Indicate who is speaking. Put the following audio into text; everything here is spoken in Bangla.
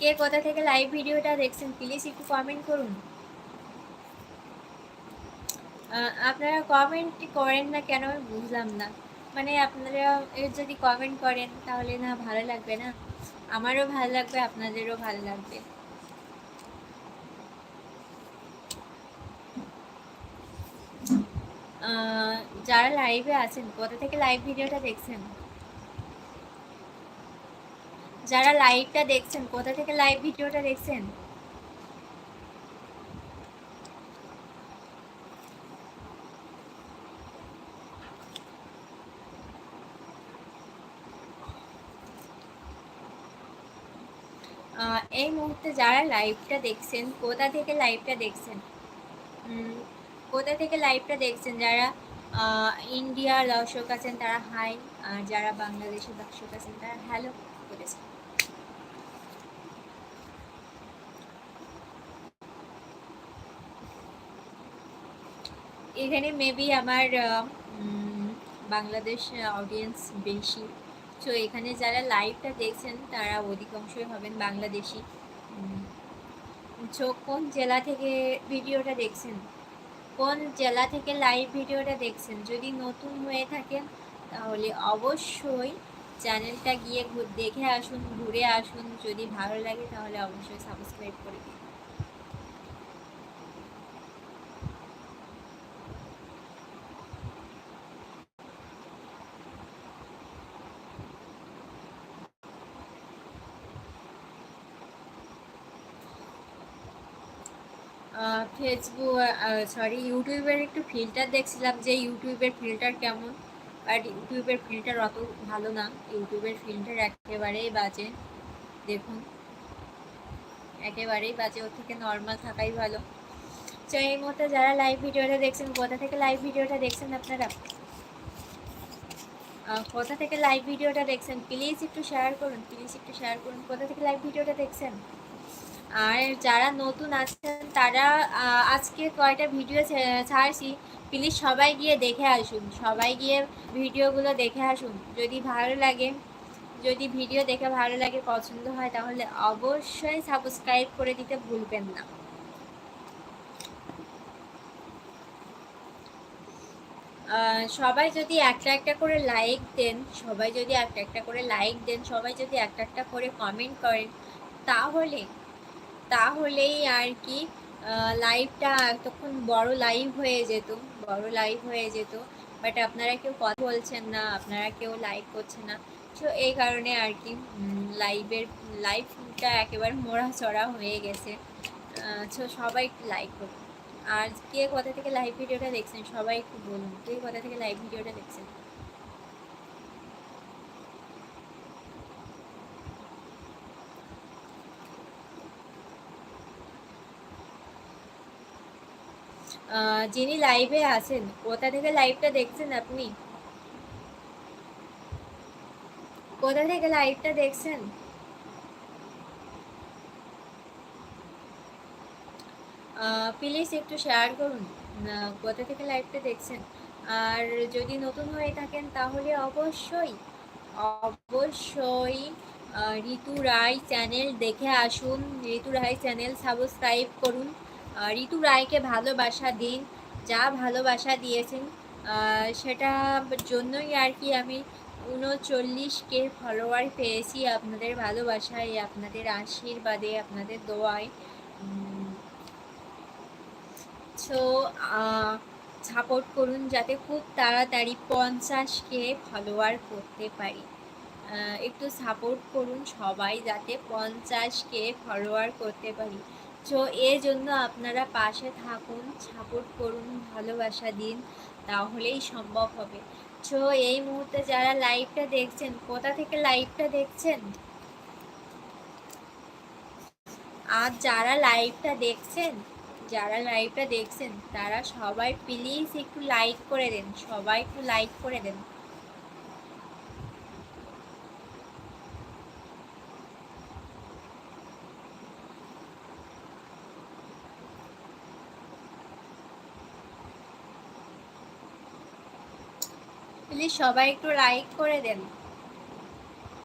Speaker 1: কে কোথা থেকে লাইভ ভিডিওটা দেখছেন প্লিজ একটু কমেন্ট করুন। আপনারা কমেন্ট করেন না কেন? আমি বুঝলাম না। মানে আপনারা যদি কমেন্ট করেন, তাহলে না ভালো লাগবে না? আমারও ভালো লাগবে, আপনাদেরও ভালো লাগবে। যারা লাইভে আছেন, কোথা থেকে লাইভ ভিডিওটা দেখছেন? যারা লাইভটা দেখছেন, কোথা থেকে লাইভ ভিডিওটা দেখছেন? এই মুহূর্তে যারা লাইভটা দেখছেন, কোথা থেকে লাইভটা দেখছেন? কোথা থেকে লাইভটা দেখছেন? যারা ইন্ডিয়ার দর্শক আছেন, তারা হাই আর যারা বাংলাদেশের দর্শক আছেন, তারা হ্যালো করেছেন এখানে মেবি আমার বাংলাদেশ অডিয়েন্স বেশি। তো এখানে যারা লাইভটা দেখছেন, তারা অধিকাংশই হবেন বাংলাদেশি। তো কোন জেলা থেকে ভিডিওটা দেখছেন? কোন জেলা থেকে লাইভ ভিডিওটা দেখছেন? যদি নতুন হয়ে থাকেন, তাহলে অবশ্যই চ্যানেলটা গিয়ে দেখে আসুন, ঘুরে আসুন। যদি ভালো লাগে, তাহলে অবশ্যই সাবস্ক্রাইব করে দিন। ফেসবুক সরি ইউটিউবের একটু ফিল্টার দেখছিলাম যে ইউটিউবের ফিল্টার কেমন? বাট ইউটিউবের ফিল্টার অত ভালো না। ইউটিউবের ফিল্টার একেবারেই বাজে। দেখুন। একেবারেই বাজে। ওর থেকে নর্মাল থাকাই ভালো। তো এই মুহূর্তে যারা লাইভ ভিডিওটা দেখছেন, কোথা থেকে লাইভ ভিডিওটা দেখছেন আপনারা? কোথা থেকে লাইভ ভিডিওটা দেখছেন? প্লিজ একটু শেয়ার করুন। প্লিজ একটু শেয়ার করুন। কোথা থেকে লাইভ ভিডিওটা দেখছেন? আর যারা নতুন আছেন, তারা আজকে কয়টা ভিডিও ছাড়ছি প্লিজ সবাই গিয়ে দেখে আসুন, সবাই গিয়ে ভিডিওগুলো দেখে আসুন। যদি ভালো লাগে, যদি ভিডিও দেখে ভালো লাগে, পছন্দ হয়, তাহলে অবশ্যই সাবস্ক্রাইব করে দিতে ভুলবেন না। সবাই যদি একটা একটা করে লাইক দেন, সবাই যদি একটা একটা করে লাইক দেন, সবাই যদি একটা একটা করে কমেন্ট করেন, তাহলে তাহলেই আর কি লাইভটা এতক্ষণ বড় লাইভ হয়ে যেত, বড় লাইভ হয়ে যেত। বাট আপনারা কেউ কথা বলছেন না, আপনারা কেউ লাইক করছেন না। তো এই কারণে আর কি লাইভের লাইভটা একেবারে মোড়া চড়া হয়ে গেছে। তো সবাই একটু লাইক করুন। আর কে কোথা থেকে লাইভ ভিডিওটা দেখছেন, সবাই একটু বলুন। কে কোথা থেকে লাইভ ভিডিওটা দেখছেন? যিনি লাইভে আছেন, কোথা থেকে লাইভটা দেখছেন আপনি? কোথা থেকে লাইভটা দেখছেন? প্লিজ একটু শেয়ার করুন কোথা থেকে লাইভটা দেখছেন? আর যদি নতুন হয়ে থাকেন, তাহলে অবশ্যই অবশ্যই ঋতু রায় চ্যানেল দেখে আসুন। ঋতু রায় চ্যানেল সাবস্ক্রাইব করুন। ঋতু রায়কে ভালোবাসা দিন, যা ভালোবাসা দিয়েছেন সেটা জন্যই আর কি আমি উনচল্লিশ কে ফলোয়ার পেয়েছি আপনাদের ভালোবাসায়, আপনাদের আশীর্বাদে, আপনাদের দোয়ায়। সো সাপোর্ট করুন যাতে খুব তাড়াতাড়ি পঞ্চাশ কে ফলোয়ার করতে পারি। একটু সাপোর্ট করুন সবাই যাতে পঞ্চাশ কে ফলোয়ার করতে পারি। তো এর জন্য আপনারা পাশে থাকুন, সাপোর্ট করুন, ভালোবাসা দিন, তাহলেই সম্ভব হবে। তো এই মুহূর্তে যারা লাইভটা দেখছেন, কোথা থেকে লাইভটা দেখছেন? আর যারা লাইভটা দেখছেন, যারা লাইভটা দেখছেন, তারা সবাই প্লিজ একটু লাইক করে দেন, সবাই একটু লাইক করে দেন। প্লিজ সবাই একটু লাইক করে দেন।